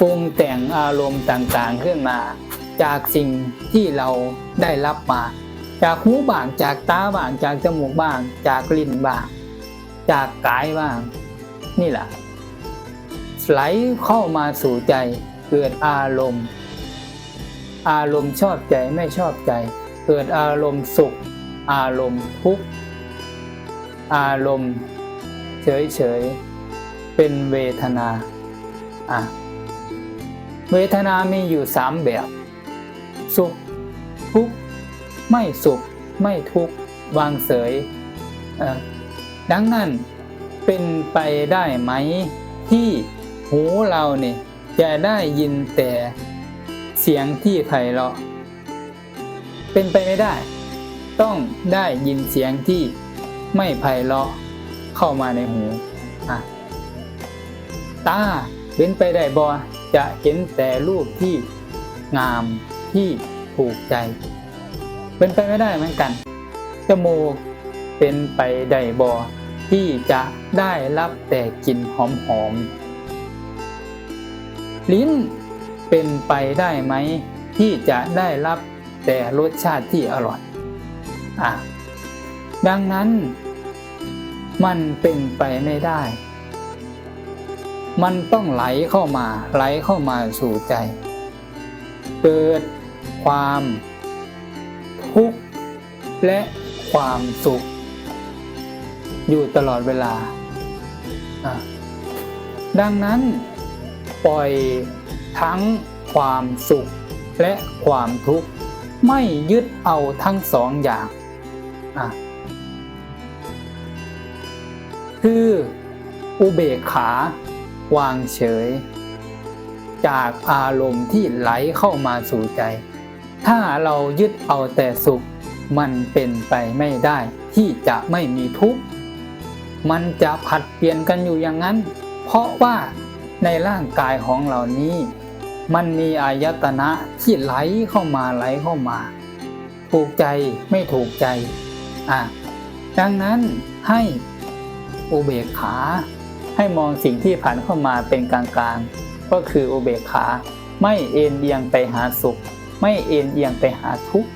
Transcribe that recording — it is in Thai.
ปรุงแต่งอารมณ์ต่างๆขึ้นมา จากสิ่งที่เราได้รับมา จากหูบ้างจากตาบ้างจากจมูกบ้าง จากลิ้นบ้าง จากกายบ้าง นี่แหละไหลเข้ามาสู่ใจเกิดอารมณ์ อารมณ์ชอบใจไม่ชอบใจ เกิดอารมณ์สุข อารมณ์ทุกข์อารมณ์ เฉยๆเป็นเวทนาอะ เวทนามีอยู่สามแบบ สุข ทุกข์ ไม่สุข ไม่ทุกข์ วางเสยเดังนั้นเป็นไปได้ไหม ที่หูเราเนี่ยจะได้ยินแต่เสียงที่ไพเราะ เป็นไปไม่ได้ ต้องได้ยินเสียงที่ไม่ไพเราะเข้ามาในหูตาเป็นไปได้บอ จะเห็นแต่รูปที่งามที่ถูกใจ เป็นไปไม่ได้เหมือนกัน จมูกเป็นไปได้บอที่จะได้รับแต่กลิ่นหอมๆ ลิ้นเป็นไปได้ไหม ที่จะได้รับแต่รสชาติที่อร่อยอะดังนั้นมันเป็นไปไม่ได้ มันต้องไหลเข้ามาไหลเข้ามาสู่ใจ เกิดความทุกข์และความสุข อยู่ตลอดเวลา ดังนั้นปล่อยทั้งความสุขและความทุกข์ไม่ยึดเอาทั้งสองอย่างคืออุเบกขา วางเฉย จากอารมณ์ที่ไหลเข้ามาสู่ใจ ถ้าเรายึดเอาแต่สุข มันเป็นไปไม่ได้ที่จะไม่มีทุกข์ มันจะผัดเปลี่ยนกันอยู่อย่างนั้น เพราะว่าในร่างกายของเรานี้ มันมีอายตนะที่ไหลเข้ามาไหลเข้ามา ถูกใจไม่ถูกใจอะดังนั้นให้อุเบกขา ให้มองสิ่งที่ผ่านเข้ามาเป็นกลางๆ ก็คืออุเบกขา ไม่เอ็นเอียงไปหาสุข ไม่เอ็นเอียงไปหาทุกข์